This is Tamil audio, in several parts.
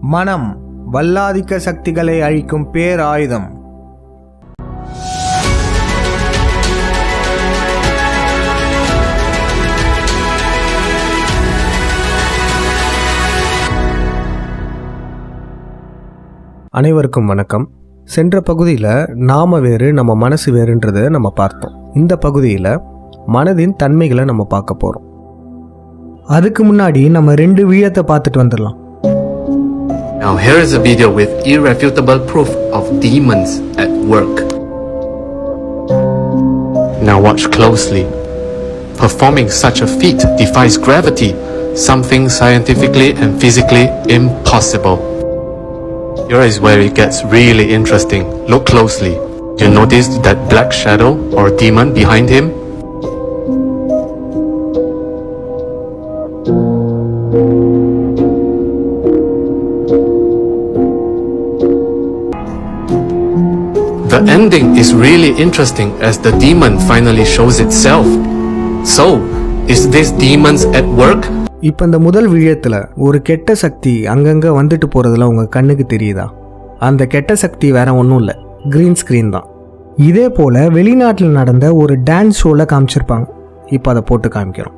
மனம் வல்லாதிக்க சக்திகளை அழிக்கும் பேராயுதம். அனைவருக்கும் வணக்கம். சென்ற பகுதியில் நாம வேறு நம்ம மனசு வேறுன்றதை நம்ம பார்த்தோம். இந்த பகுதியில் மனதின் தன்மைகளை நம்ம பார்க்க போகிறோம் அதுக்கு முன்னாடி நம்ம ரெண்டு வீழத்தை பார்த்துட்டு வந்துடலாம். Now here is a video with irrefutable proof of demons at work. Now watch closely. Performing such a feat defies gravity, something scientifically and physically impossible. Here is where it gets really interesting. Look closely. You notice that black shadow or demon behind him? Ending is really interesting as the demon finally shows itself. So, is this demons at work? இப்போ இந்த முதல் விழயத்தில் ஒரு கெட்ட சக்தி அங்கங்கே வந்துட்டு போகிறதுல உங்கள் கண்ணுக்கு தெரியுதா? அந்த கெட்ட சக்தி வேற ஒன்றும் இல்லை. க்ரீன் ஸ்க்ரீன் தான். இதே போல் வெளிநாட்டில் நடந்த ஒரு டான்ஸ் ஷோவில் காமிச்சிருப்பாங்க. இப்போ அதை போட்டு காமிக்கிறோம்.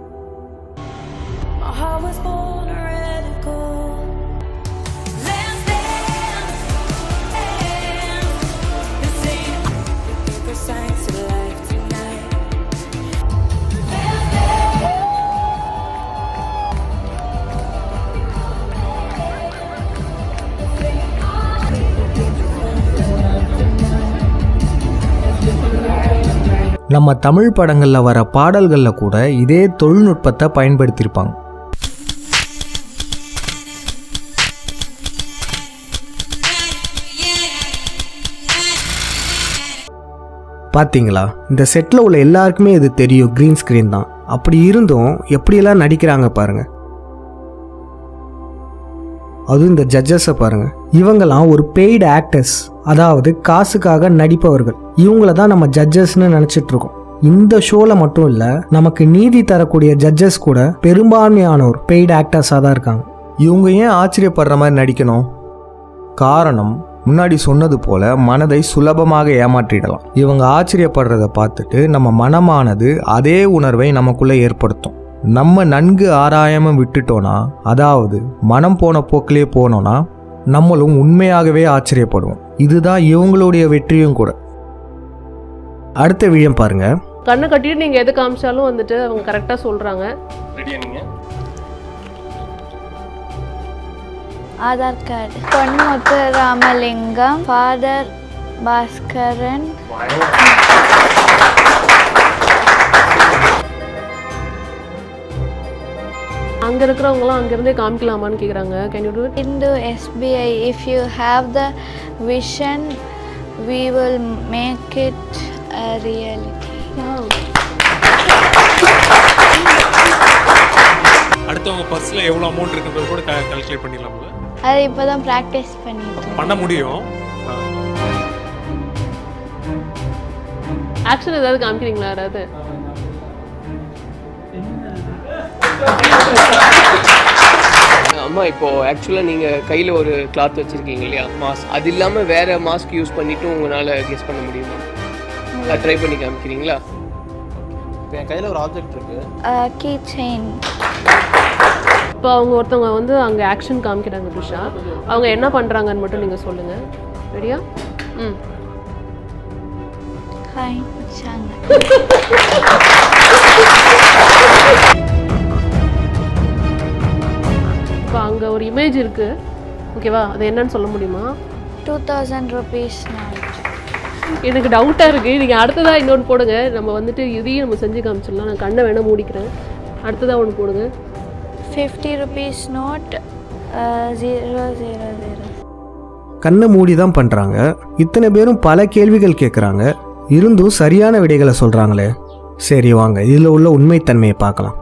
நம்ம தமிழ் படங்களில் வர பாடல்களில் கூட இதே தொழில்நுட்பத்தை பயன்படுத்தியிருப்பாங்க. பார்த்தீங்களா இந்த செட்டில் உள்ள எல்லாருக்குமே இது தெரியும் க்ரீன் ஸ்க்ரீன் தான். அப்படி இருந்தும் எப்படியெல்லாம் நடிக்கிறாங்க பாருங்கள் அதுவும் இந்த ஜட்ஜஸை பாருங்கள் இவங்கெல்லாம் ஒரு பெய்டு ஆக்டர்ஸ் அதாவது காசுக்காக நடிப்பவர்கள். இவங்கள தான் நம்ம ஜட்ஜஸ்னு நினச்சிட்ருக்கோம் இந்த ஷோவில் மட்டும் இல்லை நமக்கு நீதி தரக்கூடிய ஜட்ஜஸ் கூட பெரும்பான்மையானோர் பெய்டு ஆக்டர்ஸாக தான் இருக்காங்க. இவங்க ஏன் ஆச்சரியப்படுற மாதிரி நடிக்கணும்? காரணம் முன்னாடி சொன்னது போல மனதை சுலபமாக ஏமாற்றிடலாம். இவங்க ஆச்சரியப்படுறத பார்த்துட்டு நம்ம மனமானது அதே உணர்வை நமக்குள்ளே ஏற்படுத்தும். நம்ம நன்கு ஆராயாம விட்டுட்டோன்னா அதாவது மனம் போன போக்கிலே போனோன்னா நம்மளும் உண்மையாகவே ஆச்சரியப்படுவோம். இதுதான் இவங்களுடைய வெற்றியும் கூட. அடுத்த விழியம் பாருங்கள் கண்ணை கட்டிட்டு நீங்கள் எது காமிச்சாலும் வந்துட்டு அவங்க கரெக்டாக சொல்கிறாங்க ஆதார் கார்டு பொன்முத்து ராமலிங்கம் ஃபாதர் பாஸ்கரன் அங்கே இருக்கிறவங்களாம் அங்கேருந்தே காமிக்கலாமான்னு கேட்குறாங்க can you do into SBI if you have the vision we will make it a reality. அடுத்தவங்க பர்ஸில் எவ்வளோ அமௌண்ட் இருக்குன்றது கூட கால்குலேட் பண்ணிடலாம்ல அது இப்போ தான் ப்ராக்டிஸ் பண்ணிட்டு பண்ண முடியும். ஆக்ஷன் ஏதாவது காமிக்கிறீங்களா யாராவது? அம்மா இப்போ ஆக்சுவலாக நீங்கள் கையில் ஒரு கிளாத் வச்சுருக்கீங்க இல்லையா? மாஸ்க் அது இல்லாமல் வேற மாஸ்க் யூஸ் பண்ணிட்டும் உங்களால் கெஸ் பண்ண முடியுமா? ட்ரை பண்ணி காமிக்கிறீங்களா? என் கையில் ஒரு ஆப்ஜெக்ட் இருக்கு. கீ செயின் இப்போ அவங்க ஒருத்தவங்க வந்து அங்கே ஆக்ஷன் காமிக்கிறாங்க துஷா அவங்க என்ன பண்ணுறாங்கன்னு மட்டும் நீங்கள் சொல்லுங்கள் ரெடியா ம். ஹாய் இப்போ அங்கே ஒரு இமேஜ் இருக்குது ஓகேவா அது என்னன்னு சொல்ல முடியுமா? டூ தௌசண்ட் ருபீஸ் நாட் எனக்கு டவுட்டாக இருக்குது நீங்கள் அடுத்ததாக இன்னொன்று போடுங்க. நம்ம வந்துட்டு இதையும் நம்ம செஞ்சு காமிச்சிடலாம். நான் கண்ணை வேணால் மூடிக்கிறேன். அடுத்ததாக ஒன்று போடுங்க. Fifty rupees note zero zero zero கண்ணை மூடி தான் பண்ணுறாங்க இத்தனை பேரும் பல கேள்விகள் கேட்குறாங்க இருந்தும் சரியான விடைகளை சொல்கிறாங்களே சரி வாங்க. இதில் உள்ள உண்மைத்தன்மையை பார்க்கலாம்.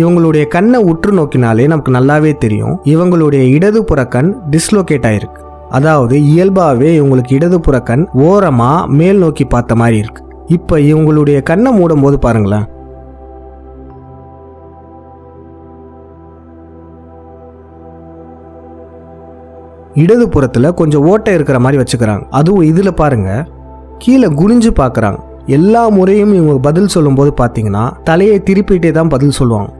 இவங்களுடைய கண்ணை உற்று நோக்கினாலே நமக்கு நல்லாவே தெரியும். இவங்களுடைய இடதுபுற கண் டிஸ்லோகேட் ஆயிருக்கு. அதாவது இயல்பாகவே இவங்களுக்கு இடதுபுற கண் ஓரமாக மேல் நோக்கி பார்த்த மாதிரி இருக்கு. இப்போ இவங்களுடைய கண்ணை மூடும் போது பாருங்களேன். இடது புறத்தில் கொஞ்சம் ஓட்டை இருக்கிற மாதிரி வச்சுக்கிறாங்க. அதுவும் இதில் பாருங்க. கீழே குனிஞ்சு பார்க்குறாங்க எல்லா முறையும் இவங்க பதில் சொல்லும்போது பார்த்தீங்கன்னா தலையை திருப்பிட்டே தான் பதில் சொல்லுவாங்க.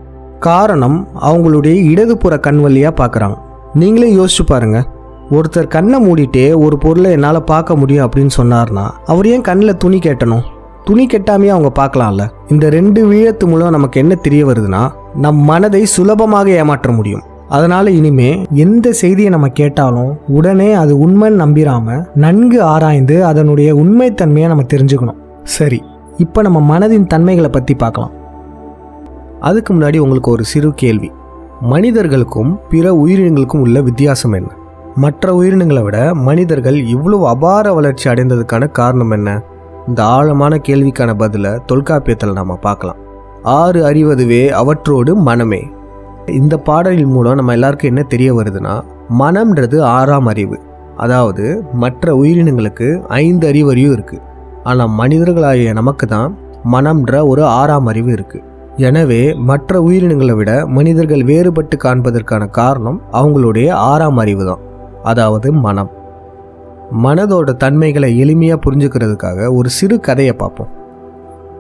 காரணம் அவங்களுடைய இடதுபுற கண் வழியாக பார்க்குறாங்க நீங்களே யோசிச்சு பாருங்கள் ஒருத்தர் கண்ணை மூடிட்டே ஒரு பொருளை என்னால் பார்க்க முடியும் அப்படின்னு சொன்னார்னா அவர் ஏன் கண்ணில் துணி கேட்டணும்? துணி கெட்டாமையே அவங்க பார்க்கலாம்ல. இந்த ரெண்டு வீழத்து மூலம் நமக்கு என்ன தெரிய வருதுன்னா நம் மனதை சுலபமாக ஏமாற்ற முடியும். அதனால இனிமே எந்த செய்தியை நம்ம கேட்டாலும் உடனே அது உண்மைன்னு நம்பிராம நன்கு ஆராய்ந்து அதனுடைய உண்மைத்தன்மையை நம்ம தெரிஞ்சுக்கணும். சரி இப்போ நம்ம மனதின் தன்மைகளை பற்றி பார்க்கலாம். அதுக்கு முன்னாடி உங்களுக்கு ஒரு சிறு கேள்வி. மனிதர்களுக்கும் பிற உயிரினங்களுக்கும் உள்ள வித்தியாசம் என்ன? மற்ற உயிரினங்களை விட மனிதர்கள் இவ்வளவு அபார வளர்ச்சி அடைந்ததுக்கான காரணம் என்ன? இந்த ஆழமான கேள்விக்கான பதிலை தொல்காப்பியத்தில் நாம் பார்க்கலாம். ஆறு அறிவதுவே அவற்றோடு மனமே. இந்த பாடலின் மூலம் நம்ம எல்லாருக்கும் என்ன தெரிய வருதுன்னா மனம்ன்றது ஆறாம் அறிவு. அதாவது மற்ற உயிரினங்களுக்கு ஐந்து அறிவறிவும் இருக்குது ஆனால் மனிதர்களாகிய நமக்கு தான் மனம்ன்ற ஒரு ஆறாம் அறிவு இருக்குது எனவே மற்ற உயிரினங்களை விட மனிதர்கள் வேறுபட்டு காண்பதற்கான காரணம் அவங்களுடைய ஆறாம் அறிவு தான். அதாவது மனம். மனதோட தன்மைகளை எளிமையாக புரிஞ்சுக்கிறதுக்காக ஒரு சிறு கதையை பார்ப்போம்.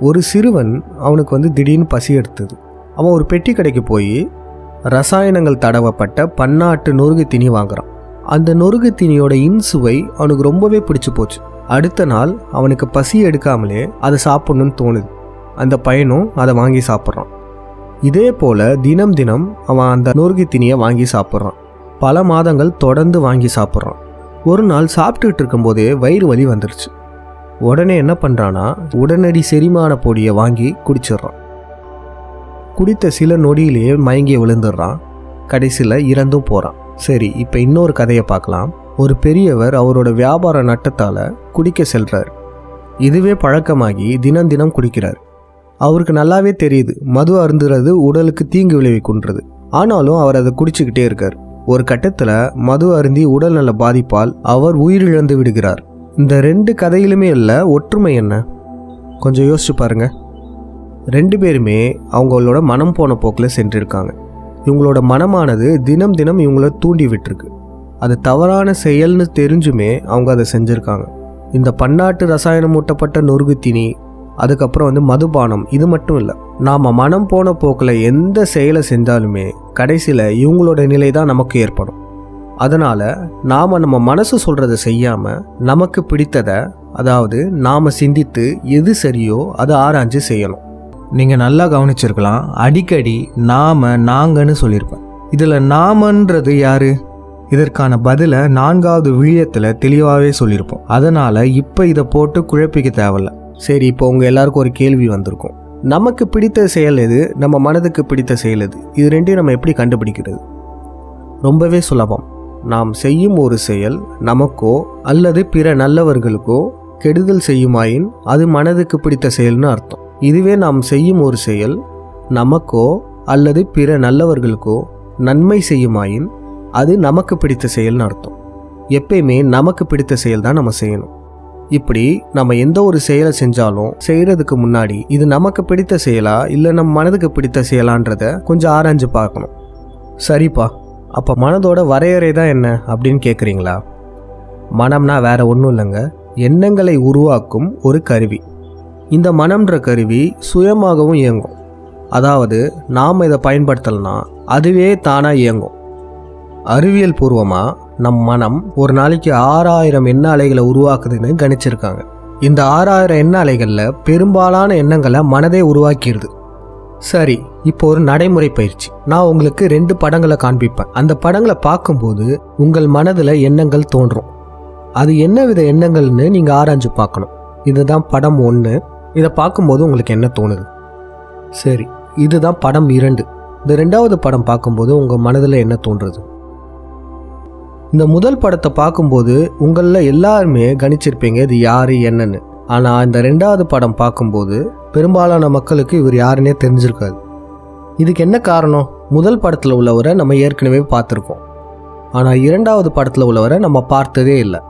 ஒரு சிறுவன் அவனுக்கு வந்து திடீர்னு பசி எடுத்தது. அவன் ஒரு பெட்டி கடைக்கு போய் ரசாயனங்கள் தடவப்பட்ட பன்னாட்டு நொறுகு திணி வாங்குறான். அந்த நொறுகு திணியோட இன்சுவை அவனுக்கு ரொம்பவே பிடிச்சு போச்சு. அடுத்த நாள் அவனுக்கு பசி எடுக்காமலே அதை சாப்பிடணும்னு தோணுது. அந்த பையனும் அதை வாங்கி சாப்பிட்றான். இதே போல தினம் தினம் அவன் அந்த நொறுகு திணியை வாங்கி சாப்பிட்றான். பல மாதங்கள் தொடர்ந்து வாங்கி சாப்பிட்றான். ஒரு நாள் சாப்பிட்டுக்கிட்டு இருக்கும்போதே வயிறு வலி வந்துருச்சு. உடனே என்ன பண்ணுறான்னா உடனடி செரிமான பொடியை வாங்கி குடிச்சிடுறான். குடித்த சில நொடியிலேயே மயங்கி விழுந்துடுறான். கடைசியில் இறந்தும் போகிறான் சரி இப்போ இன்னொரு கதையை பார்க்கலாம். ஒரு பெரியவர் அவரோட வியாபார நட்டத்தால் குடிக்க செல்கிறார் இதுவே பழக்கமாகி தினம் தினம் குடிக்கிறார். அவருக்கு நல்லாவே தெரியுது மது அருந்துறது உடலுக்கு தீங்கு விளைவிக்குன்றது. ஆனாலும் அவர் அதை குடிச்சுக்கிட்டே இருக்கார். ஒரு கட்டத்தில் மது அருந்தி உடல்நல பாதிப்பால் அவர் உயிரிழந்து விடுகிறார். இந்த ரெண்டு கதையிலுமே இல்லை ஒற்றுமை என்ன? கொஞ்சம் யோசிச்சு பாருங்க. ரெண்டு பேருமே அவங்களோட மனம் போன போக்கில் சென்றிருக்காங்க. இவங்களோட மனமானது தினம் தினம் இவங்கள தூண்டி விட்டுருக்கு. அது தவறான செயல்னு தெரிஞ்சுமே அவங்க அதை செஞ்சுருக்காங்க. இந்த பன்னாட்டு ரசாயனம் ஊட்டப்பட்ட நொறுகு தீனி அதுக்கப்புறம் வந்து மதுபானம் இது மட்டும் இல்லை. நாம் மனம் போன போக்கில் எந்த செயலை செஞ்சாலுமே கடைசியில் இவங்களோட நிலை தான் நமக்கு ஏற்படும். அதனால் நாம் நம்ம மனசு சொல்கிறத செய்யாமல் நமக்கு பிடித்ததை அதாவது நாம் சிந்தித்து எது சரியோ அதை ஆராய்ஞ்சு செய்யணும். நீங்கள் நல்லா கவனிச்சிருக்கலாம். அடிக்கடி நாம் நாங்கன்னு சொல்லியிருப்பேன். இதில் நாமன்றது யாரு? இதற்கான பதிலை நான்காவது விழியத்தில் தெளிவாகவே சொல்லியிருப்போம். அதனால் இப்போ இதை போட்டு குழப்பிக்க தேவையில்ல. சரி இப்போ உங்கள் எல்லாருக்கும் ஒரு கேள்வி வந்திருக்கும். நமக்கு பிடித்த செயல் எது? நம்ம மனதுக்கு பிடித்த செயல் எது? இது ரெண்டையும் நம்ம எப்படி கண்டுபிடிக்கிறது? ரொம்பவே சுலபம். நாம் செய்யும் ஒரு செயல் நமக்கோ அல்லது பிற நல்லவர்களுக்கோ கெடுதல் செய்யுமாயின் அது மனதுக்கு பிடித்த செயல்னு அர்த்தம். இதுவே நாம் செய்யும் ஒரு செயல் நமக்கோ அல்லது பிற நல்லவர்களுக்கோ நன்மை செய்யுமாயின் அது நமக்கு பிடித்த செயல்னு அர்த்தம். எப்பயுமே நமக்கு பிடித்த செயல் தான் நம்ம செய்யணும். இப்படி நம்ம எந்த ஒரு செயலை செஞ்சாலும் செய்யறதுக்கு முன்னாடி இது நமக்கு பிடித்த செயலா இல்லை நம்ம மனதுக்கு பிடித்த செயலான்றத கொஞ்சம் ஆராய்ஞ்சு பார்க்கணும். சரிப்பா அப்போ மனதோட வரையறை தான் என்ன அப்படின்னு கேட்குறீங்களா மனம்னா வேற ஒன்றும் இல்லைங்க. எண்ணங்களை உருவாக்கும் ஒரு கருவி. இந்த மனம்ன்ற கருவி சுயமாகவும் இயங்கும். அதாவது நாம் இதை பயன்படுத்தலைன்னா அதுவே தானாக இயங்கும். அறிவியல் பூர்வமாக நம் மனம் ஒரு நாளைக்கு ஆறாயிரம் எண்ண அலைகளை உருவாக்குதுன்னு கணிச்சிருக்காங்க. இந்த ஆறாயிரம் எண்ண அலைகளில் பெரும்பாலான எண்ணங்களை மனதே உருவாக்கிடுது சரி இப்போ ஒரு நடைமுறை பயிற்சி. நான் உங்களுக்கு ரெண்டு படங்களை காண்பிப்பேன். அந்த படங்களை பார்க்கும்போது உங்கள் மனதில் எண்ணங்கள் தோன்றும். அது என்ன வித எண்ணங்கள்னு நீங்கள் ஆராய்ஞ்சு பார்க்கணும். இதுதான் படம் ஒன்று இதை பார்க்கும்போது உங்களுக்கு என்ன தோணுது? சரி இதுதான் படம் இரண்டு. இந்த ரெண்டாவது படம் பார்க்கும்போது உங்கள் மனதில் என்ன தோன்றுறது இந்த முதல் படத்தை பார்க்கும்போது உங்களில் எல்லாருமே கணிச்சிருப்பீங்க இது யார் என்னன்னு. ஆனால் இந்த ரெண்டாவது படம் பார்க்கும்போது பெரும்பாலான மக்களுக்கு இவர் யாருன்னே தெரிஞ்சிருக்காது. இதுக்கு என்ன காரணம்? முதல் படத்தில் உள்ளவரை நம்ம ஏற்கனவே பார்த்துருக்கோம். ஆனால் இரண்டாவது படத்தில் உள்ளவரை நம்ம பார்த்ததே இல்லை.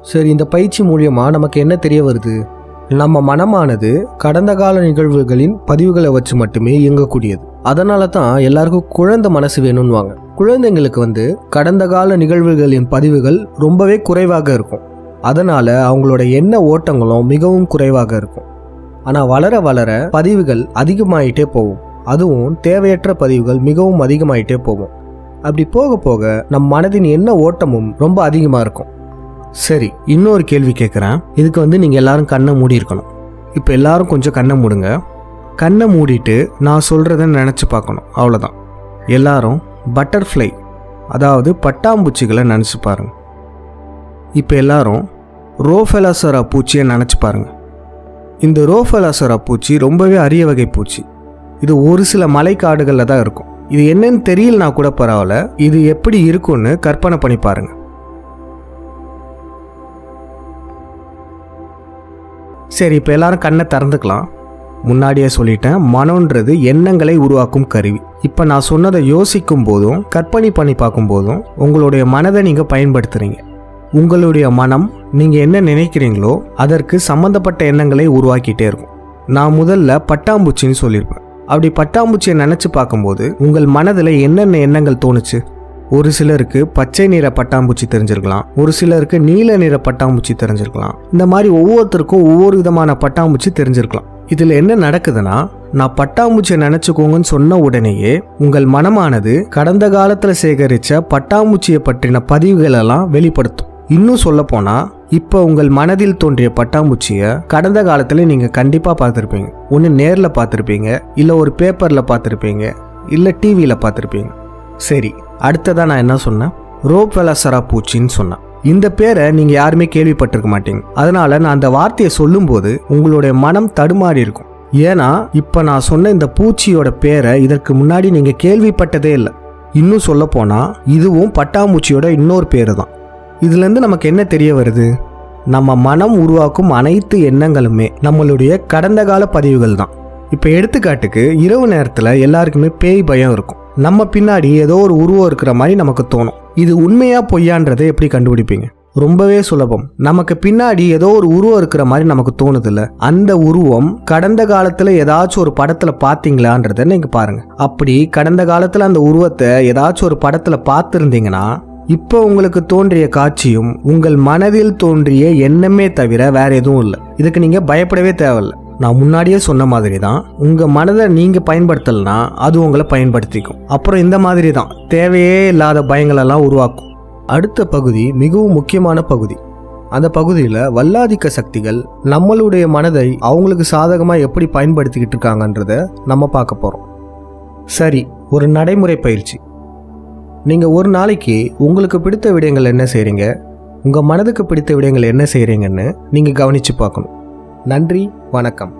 சரி இந்த பயிற்சி மூலியமாக நமக்கு என்ன தெரிய வருது? நம்ம மனமானது கடந்த கால நிகழ்வுகளின் பதிவுகளை வச்சு மட்டுமே இயங்கக்கூடியது. அதனால தான் எல்லாருக்கும் குழந்தை மனசு வேணும்னுவாங்க. குழந்தைங்களுக்கு வந்து கடந்த கால நிகழ்வுகளின் பதிவுகள் ரொம்பவே குறைவாக இருக்கும். அதனால் அவங்களோட எண்ண ஓட்டங்களும் மிகவும் குறைவாக இருக்கும். ஆனால் வளர வளர பதிவுகள் அதிகமாயிட்டே போகும். அதுவும் தேவையற்ற பதிவுகள் மிகவும் அதிகமாயிட்டே போகும். அப்படி போக போக நம் மனதின் எண்ண ஓட்டமும் ரொம்ப அதிகமாக இருக்கும். சரி இன்னொரு கேள்வி கேட்குறேன் இதுக்கு வந்து நீங்கள் எல்லாரும் கண்ணை மூடி இருக்கணும். இப்போ எல்லாரும் கொஞ்சம் கண்ணை மூடுங்க. கண்ணை மூடிட்டு நான் சொல்கிறத நினச்சி பார்க்கணும். அவ்வளோதான் எல்லாரும் பட்டர்ஃப்ளை அதாவது பட்டாம்பூச்சிகளை நினச்சி பாருங்க. இப்போ எல்லாரும் ரோஃபெலாசரா பூச்சியை நினச்சி பாருங்க. இந்த ரோஃபெலாசரா பூச்சி ரொம்பவே அரிய வகை பூச்சி. இது ஒரு சில மலைக்காடுகளில் தான் இருக்கும். இது என்னன்னு தெரியலனா கூட பரவாயில்ல இது எப்படி இருக்கும்னு கற்பனை பண்ணி பாருங்க. சரி இப்போ எல்லாரும் கண்ணை திறந்துக்கலாம். முன்னாடியே சொல்லிட்டேன் மனோன்றது எண்ணங்களை உருவாக்கும் கருவி. இப்போ நான் சொன்னதை யோசிக்கும் போதும் கற்பனை பண்ணி பார்க்கும் போதும் உங்களுடைய மனதை நீங்கள் பயன்படுத்துறீங்க. உங்களுடைய மனம் நீங்கள் என்ன நினைக்கிறீங்களோ அதற்கு சம்மந்தப்பட்ட எண்ணங்களை உருவாக்கிட்டே இருக்கும். நான் முதல்ல பட்டாம்பூச்சின்னு சொல்லியிருப்பேன். அப்படி பட்டாம்பூச்சியை நினச்சி பார்க்கும்போது உங்கள் மனதில் என்னென்ன எண்ணங்கள் தோணுச்சு? ஒரு சிலருக்கு பச்சை நிற பட்டாம்பூச்சி தெரிஞ்சிருக்கலாம். ஒரு சிலருக்கு நீல நிற பட்டாம்பூச்சி தெரிஞ்சிருக்கலாம். இந்த மாதிரி ஒவ்வொருத்தருக்கும் ஒவ்வொரு விதமான பட்டாம்பூச்சி தெரிஞ்சிருக்கலாம். இதில் என்ன நடக்குதுன்னா நான் பட்டாம்பூச்சியை நினச்சிக்கோங்கன்னு சொன்ன உடனேயே உங்கள் மனமானது கடந்த காலத்தில் சேகரித்த பட்டாம்பூச்சியை பற்றின பதிவுகளெல்லாம் வெளிப்படுத்தும். இன்னும் சொல்ல இப்போ உங்கள் மனதில் தோன்றிய பட்டாம்பூச்சியை கடந்த காலத்தில் நீங்கள் கண்டிப்பாக பார்த்துருப்பீங்க. ஒன்று நேரில் பார்த்துருப்பீங்க இல்லை ஒரு பேப்பரில் பார்த்துருப்பீங்க இல்லை டிவியில் பார்த்துருப்பீங்க. சரி அடுத்ததாக நான் என்ன சொன்னேன்? ரோப் வெலசரா பூச்சின்னு சொன்னேன். இந்த பேரை நீங்கள் யாருமே கேள்விப்பட்டிருக்க மாட்டீங்க. அதனால நான் அந்த வார்த்தையை சொல்லும்போது உங்களுடைய மனம் தடுமாறி இருக்கும். ஏன்னா இப்போ நான் சொன்ன இந்த பூச்சியோட பேரை இதற்கு முன்னாடி நீங்கள் கேள்விப்பட்டதே இல்லை. இன்னும் சொல்ல போனால் இதுவும் பட்டாம்பூச்சியோட இன்னொரு பேர் தான் இதுலேருந்து நமக்கு என்ன தெரிய வருது? நம்ம மனம் உருவாக்கும் அனைத்து எண்ணங்களுமே நம்மளுடைய கடந்த கால பதிவுகள் தான் இப்போ எடுத்துக்காட்டுக்கு இரவு நேரத்தில் எல்லாருக்குமே பேய் பயம் இருக்கும். நம்ம பின்னாடி ஏதோ ஒரு உருவம் இருக்கிற மாதிரி நமக்கு தோணும். இது உண்மையா பொய்யான்றதை எப்படி கண்டுபிடிப்பீங்க? ரொம்பவே சுலபம். நமக்கு பின்னாடி ஏதோ ஒரு உருவம் இருக்கிற மாதிரி நமக்கு தோணுதுல்ல. அந்த உருவம் கடந்த காலத்துல ஏதாச்சும் ஒரு படத்துல பாத்தீங்களான்றத நீங்க பாருங்க. அப்படி கடந்த காலத்துல அந்த உருவத்தை ஏதாச்சும் ஒரு படத்துல பார்த்துருந்தீங்கன்னா இப்போ உங்களுக்கு தோன்றிய காட்சியும் உங்கள் மனதில் தோன்றிய எண்ணமே தவிர வேற எதுவும் இல்லை. இதுக்கு நீங்க பயப்படவே தேவையில்ல. நான் முன்னாடியே சொன்ன மாதிரி தான் உங்கள் மனதை நீங்கள் பயன்படுத்தலைன்னா அது உங்களை பயன்படுத்திக்கும். அப்புறம் இந்த மாதிரி தான் தேவையே இல்லாத பயங்களெல்லாம் உருவாக்கும். அடுத்த பகுதி மிகவும் முக்கியமான பகுதி. அந்த பகுதியில் வல்லாதிக்க சக்திகள் நம்மளுடைய மனதை அவங்களுக்கு சாதகமாக எப்படி பயன்படுத்திக்கிட்டு இருக்காங்கன்றத நம்ம பார்க்க போகிறோம் சரி ஒரு நடைமுறை பயிற்சி. நீங்கள் ஒரு நாளைக்கு உங்களுக்கு பிடித்த விடயங்கள் என்ன செய்கிறீங்க உங்கள் மனதுக்கு பிடித்த விடயங்கள் என்ன செய்கிறீங்கன்னு நீங்கள் கவனித்து பார்க்கணும். நன்றி. வணக்கம்.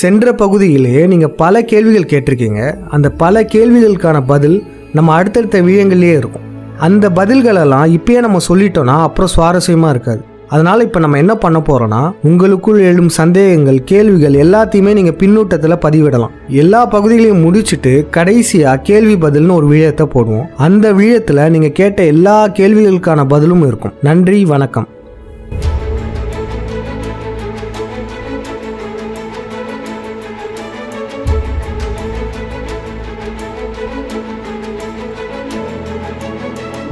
சென்ற பகுதியிலேயே நீங்கள் பல கேள்விகள் கேட்டிருக்கீங்க. அந்த பல கேள்விகளுக்கான பதில் நம்ம அடுத்தடுத்த விடயங்கள்லேயே இருக்கும். அந்த பதில்களெல்லாம் இப்பயே நம்ம சொல்லிட்டோம்னா அப்புறம் சுவாரஸ்யமாக இருக்காது. அதனால் இப்போ நம்ம என்ன பண்ண போகிறோன்னா உங்களுக்குள் எழும் சந்தேகங்கள் கேள்விகள் எல்லாத்தையுமே நீங்கள் பின்னூட்டத்தில் பதிவிடலாம். எல்லா பகுதிகளையும் முடிச்சுட்டு கடைசியாக கேள்வி பதில்னு ஒரு விழயத்தை போடுவோம். அந்த விழயத்தில் நீங்கள் கேட்ட எல்லா கேள்விகளுக்கான பதிலும் இருக்கும். நன்றி வணக்கம்.